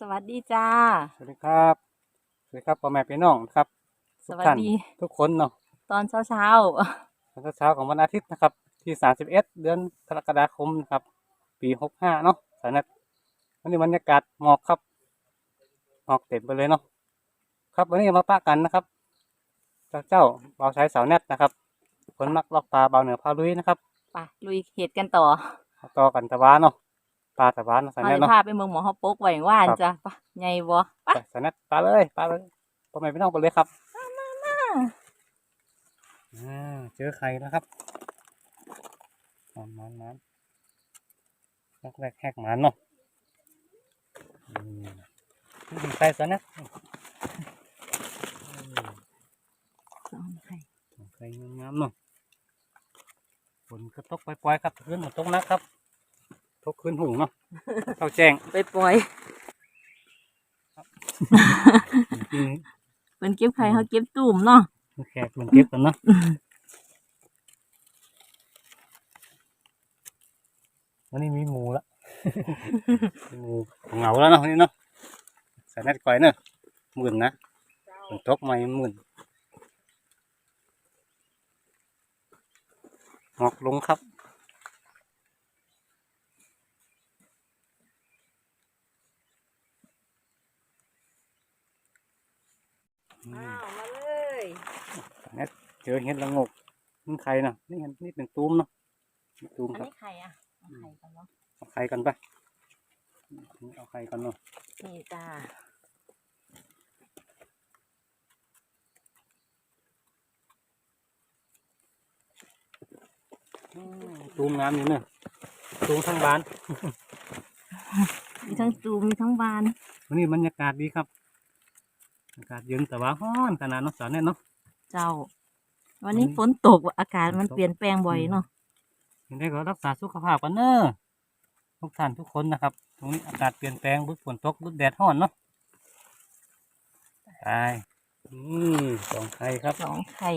สวัสดีจ้า สวัสดีครับ สวัสดีครับพ่อแม่พี่น้องครับสทุกวัสท่านดี ทุกคนเนาะ ตอนเช้าเช้าตอนเช้าของวันอาทิตย์นะครับ ที่ 31 เดือนกรกฎาคมนะครับ ปี 65 เนาะสานัดวันนี้บรรยากาศหมอกครับหมอกเต็มไปเลยเนาะครับวันนี้มาปะกันนะครับ เจ้าเจ้าเบาใช้สาวแนทนะครับคนมักลอกปลาเบาเหนือพาลุยนะครับๆไปลุยเห็ดกันต่อต่อกันตะวันเนาะปลาตะวันเนาะสาเราแนทจะเนาะ พาไปเมืองหมอฮอปกไว้ว่านครับ จ้ะไปไงบ่ไปสาแนทปลาเลยปลาเลยพ่อแม่พี่น้องไปเลยครับ อ่าเจอไข่แล้วครับมันมันมันลอกแรกแหกหมันเนาะอืมนี่ไข่ซะนะอืมสองไข่ไข่งามๆเนาะฝนก็ตกปล่อยๆครับขึ้นมาตกนะครับตกขึ้นหุ่งเนาะเข้าแจ้งไปปล่อยจริงเป็นเก็บไข่เขาเก็บตุ่มเนาะๆ แขกมันเก็บกันเนาะวันนี้มีหมูละมีหมูเหงาแล้วเนาะวันนี้เนาะใส่แนตก่อยเนาะหมื่นนะฝนตกมาหมื่นหมอกลงครับอืมอ้าวมา เลยเนี่ยเจอเห็ดละงกนี่ใครนะนี่เห็นนี่เป็นตูมเนาะนี่ตูมอันครับนี้ไข่อะเอาไข่กันเนาะเอาไข่กันไปเอาไข่กันเนาะนี่จ้าอืมตูมงามอยู่เนอะตูมทั้งบาน มีทั้งตูมมีทั้งบานวันนี้บรรยากาศดีครับ อากาศเย็นแต่ว่าร้อนขนาดเนาะสาวเนี่ยเนาะ เจ้า วันนี้ฝนตกอากาศมันเปลี่ยนแปลงบ่อยเนาะยังได้ก็รักษาสุขภาพกันเนอะทุกท่านทุกคนนะครับ ตรงนี้อากาศเปลี่ยนแปลงบุดฝนตกบุดแดดร้อนเนาะตายอืมสองไข่ครับสองไข่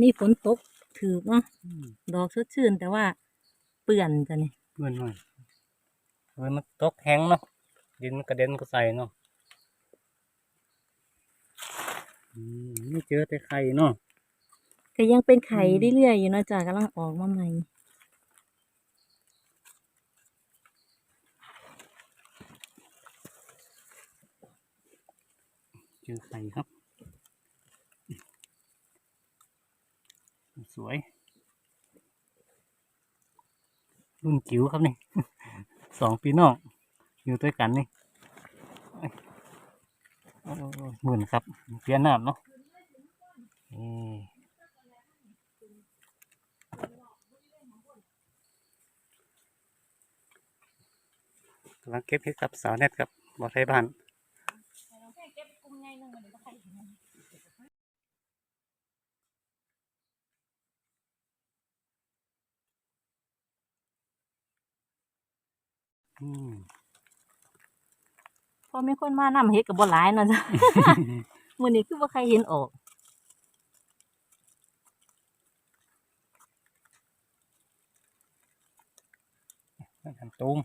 นี่ฝนตกถือเนาะอืมดอกสดชื่น แต่ว่าเปื่อนจ้ะนี่เงินหน่อยเงินมันตกแห้งเนาะดินมันกระเด็นก็ใส่เนาะอืมนี่เจอแต่ไข่เนาะก็ยังเป็นไข่อืมเรื่อยๆอยู่เนาะจ้ะกำลังออกมาใหม่เจอไข่ครับ สวย รุ่นจิ๋วครับนี่ สองปีนอกอยู่ด้วยกันนี่หมื่นครับ เปลี่ยนน้ำเนาะนี่กำลังเก็บเห็ดกับสาวแนทครับบอไทยบ้าน พอมีคนมานำเฮ็ดกับบ่หลายเนาะจ้ะมื้อนี้คือบ่ใครเห็นออกหันตูม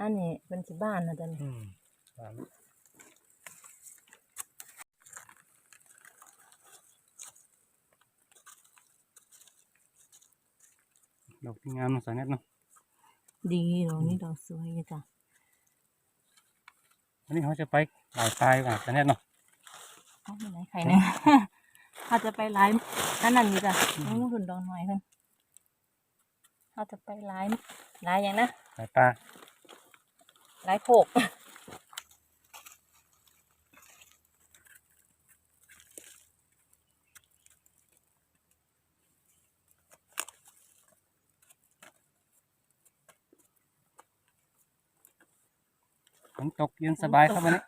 อันนี้เป็นสิบ้านนะจ้ะนี่อืมสาม ดอกที่งามเนาะสาวแนทเนาะดีดอกนี้ดอกสวยอยู่จ้ะวันนี้เขาจะไปหลายทรายก่อนสาวแนทเนาะเฮเอาไปไหนไข่เนี่ยเขาจะไปไลฟ์นั่นนั่นอยู่จ้ะน้องหุ่นดองหน่อยเพิ่นเขาจะไปไลฟ์ไลฟ์อย่างนะสายปลาไลฟ์โขก นตกเย็นสบายครับวันนี้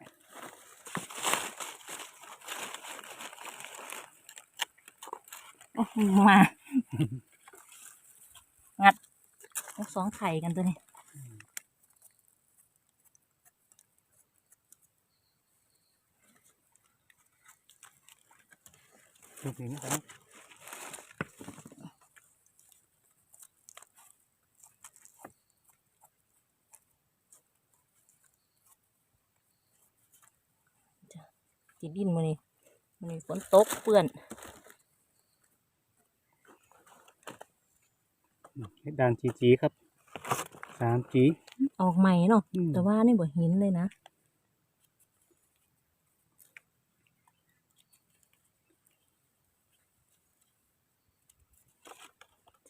โอ้โหมางัดเอาสองไข่กันตัวนี้ดูสินี่ครับ สีดินมือนี้มือนี้ฝนตกเปื้อนเฮ็ดด่านจีจีครับสามจีออกใหม่เนาะอืมแต่ว่านี่บ่เห็นเลยนะ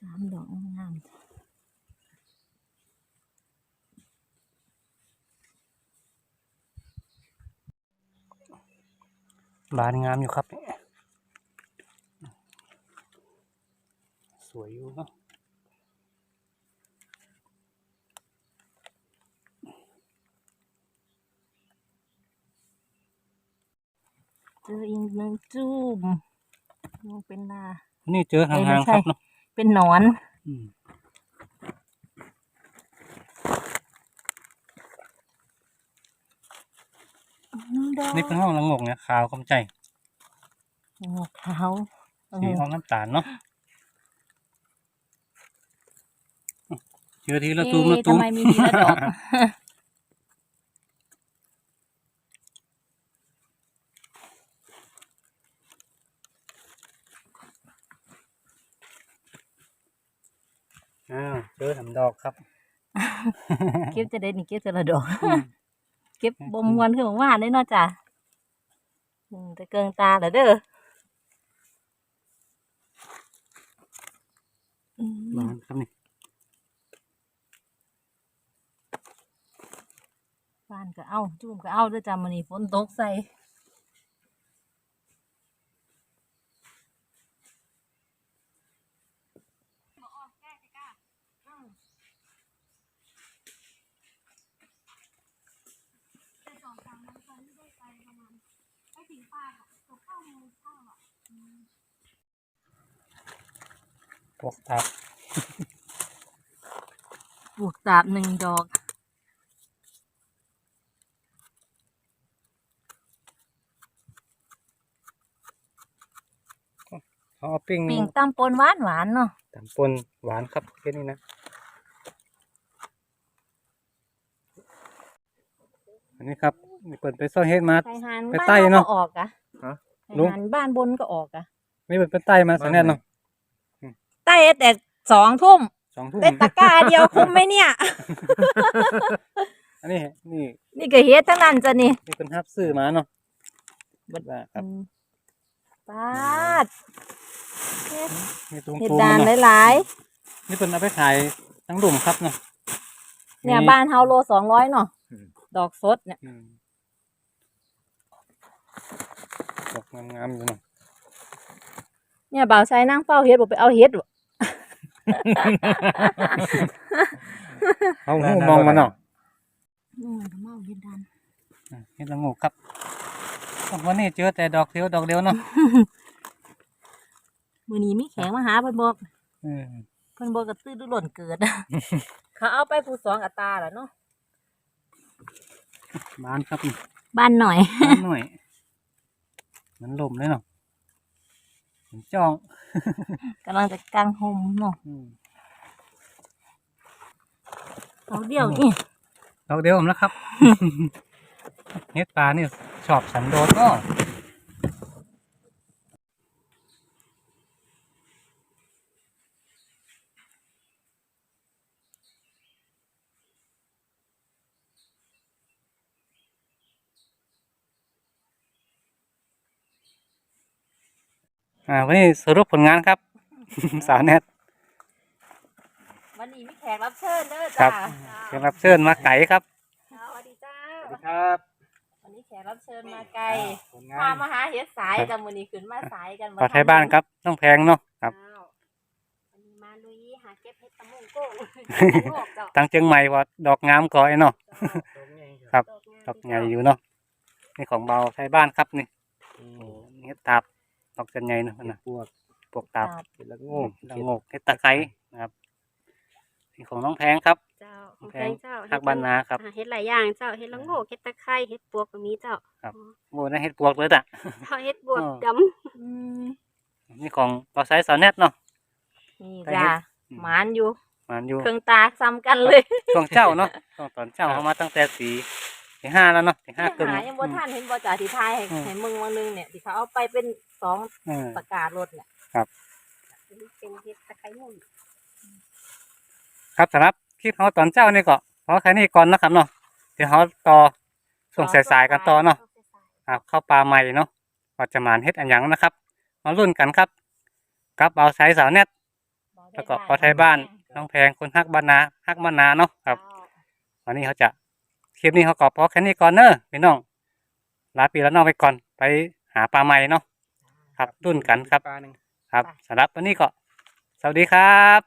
สามดอกงาม บานงามอยู่ครับเนี่ยสวยอยู่เนาะเจออีกหนึ่งจูมมันเป็นลานี่เจอห่างไม่ๆใช่ครับเนาะเป็นหนอน อืม ดอกนี่เป็นห้องละงกเนี่ยขาวคำใจงอกขาวเอสีอออกน้ำตาลเนาะเจอทีละตูมละเอ๊ะตูมทำไมมีทีละดอกอ้าวเจอทำดอกครับ เก็บจะได้นี่เก็บจะละดอกอืม เก็บบ่มวนคือของว่านได้เนาะจ้ะอืมแต่เกิงตาแล้วเด้ออืมบานครับนี่ว่านก็เอาจุ่มก็เอาเด้วยจ้ะมื้อนี้ฝนตกใส่แต่สองสามวันตอนที่ได้ไปประมาณไม่ถึงป้าหรอกตกเข้ามือเข้าอะ พวกทับ บวกตาบหนึ่งดอก เขาเอาปิ้งปิ่งตำปนหวานหวานๆเนาะตำปนหวานครับแค่นี้นะ นนี้ครับนี่เปิดไปซ่อนเฮ็ดมาไข่หันไปบ้านใต้เราเนาะก็ออกอะฮะไข่ลุงหันบ้านบนก็ออกอะนี่เปิดเป็นใต้มาสันแน่นเนาะใต้แต่สองทุ่มสองทุ่มได้ตะกร้าเดียวคุ้มไหมเนี่ย อันนี้นี่นี่ก็เฮ็ดทั้งนั้นจ้ะนี่นี่เป็นฮับซื้อมาเนาะบัดว่าครับอืมปาดเฮ็ดนี่ตรงเฮ็ดตูมดานเนาะหลายนี่เป็นเอาไปขายทั้งดุ่มครับเนาะๆเนี่ยมีบ้านเฮาโลสองร้อยเนาะอืม ดอกสดเนี่ยอืมดอกงามๆอยู่เนาะเนี่ยบ่าวชายนั่งเฝ้าเฮ็ดบ่ไปเอาเฮ็ดบ่เอาหูมองมันเนาะอืมเมาเฮ็ดดานอะเฮ็ดละงูครับวันนี้เจอแต่ดอกเดียวดอกเดียวเนาะมื้อนี้มีแขกมาหาเพิ่นบอกเออเพิ่นบอกกระตื้อดุหล่นเกิด เขาเอาไปผู้สองอัตราแล้วเนาะ บานครับนี่บ้านหน่อยบานหน่อยเหมันลมเลยเนาะเหมือนจ้องกำลังจะกางห่มเนาะอืมเอาเดียวนี่ดอกเดียวผมแล้วครับเฮ็ดปลานี่ชอบสันโดษเอ่าวันนี้สรุปผลงานครับ สาวแนทวันนี้มีแขกรับเชิญเด้อครัจ้าบ แขกรับเชิญมาไก่ครับสวัสดีจ้าสวัสดีครับวันนี้แขกรับเชิญมาไกลผลงาพานมาหาเฮ็ดสายกันมื้อนี้ขึ้นมาสายกันปลาไทยบ้านครับน้องแพงเนาะครับเจ้าวันนี้มาลุยหาเก็บเห็ดตะมุงโก้งโลกเจ้าตั้งเชียงใหม่ว่าดอกงามก่อยเนาะครับดอกใหญ่อยู่เนาะนี่ของเบาไทยบ้านครับนี่โอ้นี่เห็ดตับ ดอกจันใหญ่เนาะนะพวกปวกตับเห็ดละโงโง่กละโงกเห็ดตะไคร้นะครับนี่ของน้องแพงครับ เจ้าแพงเจ้าภาคบ้านนาครับอ่าเห็ดหลายอย่างเจ้าเห็ดละโงกเห็ดตะไคร้เห็ดปวกก็มีเจ้าครับอ๋อโง่ได้เห็ดปวกเลยจ้ะเจ้าเห็ดบวกอ๋อดอืมนี่ของปลาไซสาวแนทเนาะนี่ไปจ้าเฮ็ดหมานอยู่มันอยู่เครื่องตาซ้ำกันเลยช่วงเช้าเนาะช่วงตอนเช้าเขามาตั้งแต่สี สีห้าแล้วเนาะสีห้าครึ่ง หายังบ่ทันเห็นบ่จ่าที่ทายให้อืม ให้มึงวันหนึงเนี่ยที่เขาเอาไปเป็นสองเออ ประกาศรถเนี่ยำเป็นเห็ดตะไคร้มุ่น ครับสำหรับคลิปเขาตอนเช้านี่ก็เพราะแค่นี้ก่อนนะครับเนาะเดี๋ยวเขาต่อส่งสายๆกันต่อเนาะครับเข้าปลาใหม่เนาะว่าจะหมานเฮ็ดอันหยังนะครับ มาลุ้นกันครับกับเอาไซสาวแนทแล้วก็ปอไทยบ้านน้องแพงคนฮักบ้านนาฮักบ้านนาเนาะครับ วันนี้เขาจะค ลิปนี้เขาก็พอแค่นี้ก่อนเนอะพี่น้องลาปีแล้วน้องไปก่อนไปหาปลาใหม่เนาะครับรุ่นกันครับปลาหนึ่งครับสำหรับวันนี้ก็สวัสดีครับ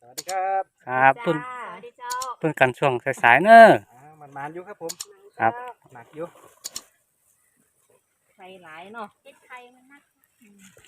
สวัสดีครับครับรุ่นสวัสดีเจ้ารุ่นกันช่วงสายๆเนอะอ่ามันมานอยู่ครับผมครับหนักอยู่ใครหลายเนาะเห็ดไข่มันนัก